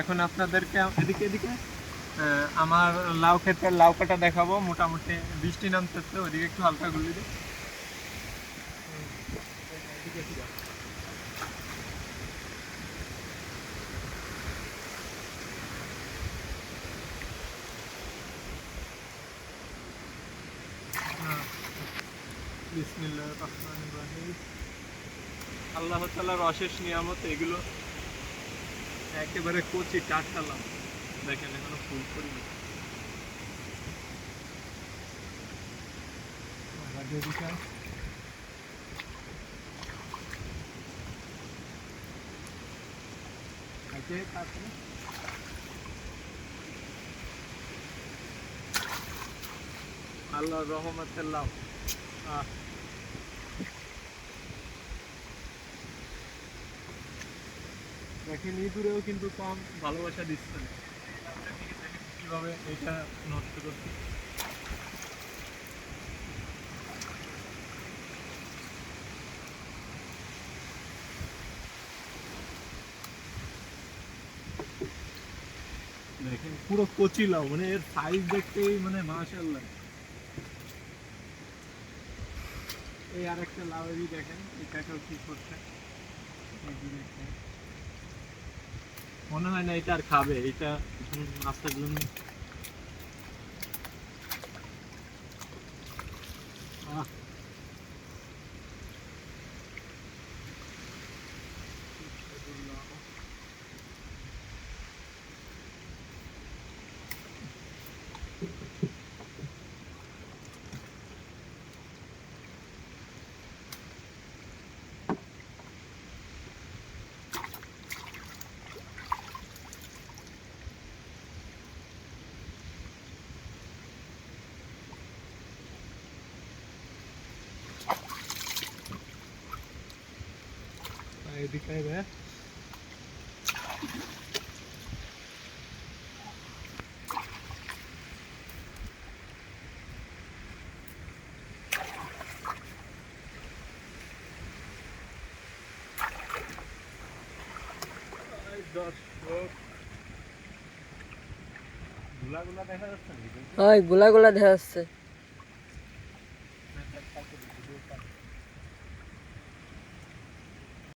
এখন আপনাদেরকে এদিকে এদিকে। আমার লাউ ক্ষেতের লাউ কাটা দেখাবো। মোটামুটি বৃষ্টি নামতেছে, ওদিকে একটু হালকা গুলি দিই। আল্লাহ তাআলার অশেষ নিয়ামত এগুলো একেবারে কচি টাটকা লাউ দেখেন এখনও ফুল আয়। আল্লাহর রহমতের লাউ আহ দেখেন ইঁদুরেও কিন্তু কম ভালোবাসা দিচ্ছে না। কীভাবে এটা নষ্ট করছে? দেখেন পুরো কচি লাউ মানে এর সাইজ দেখতেই মানে মাশাআল্লাহ। এই আর আরেকটা লাউয়েরই দেখেন এটাকেও কি করছে? দেখেন। মনে হয় না এটা আর খাবে এটা হুম, এদিকে আয় ভাইয়া। এই দর্শক। ধুলাগুলা দেখা যাচ্ছে নাকি? হয় গোলা গোলা দেখা যাচ্ছে না, তার কাছে দেখি।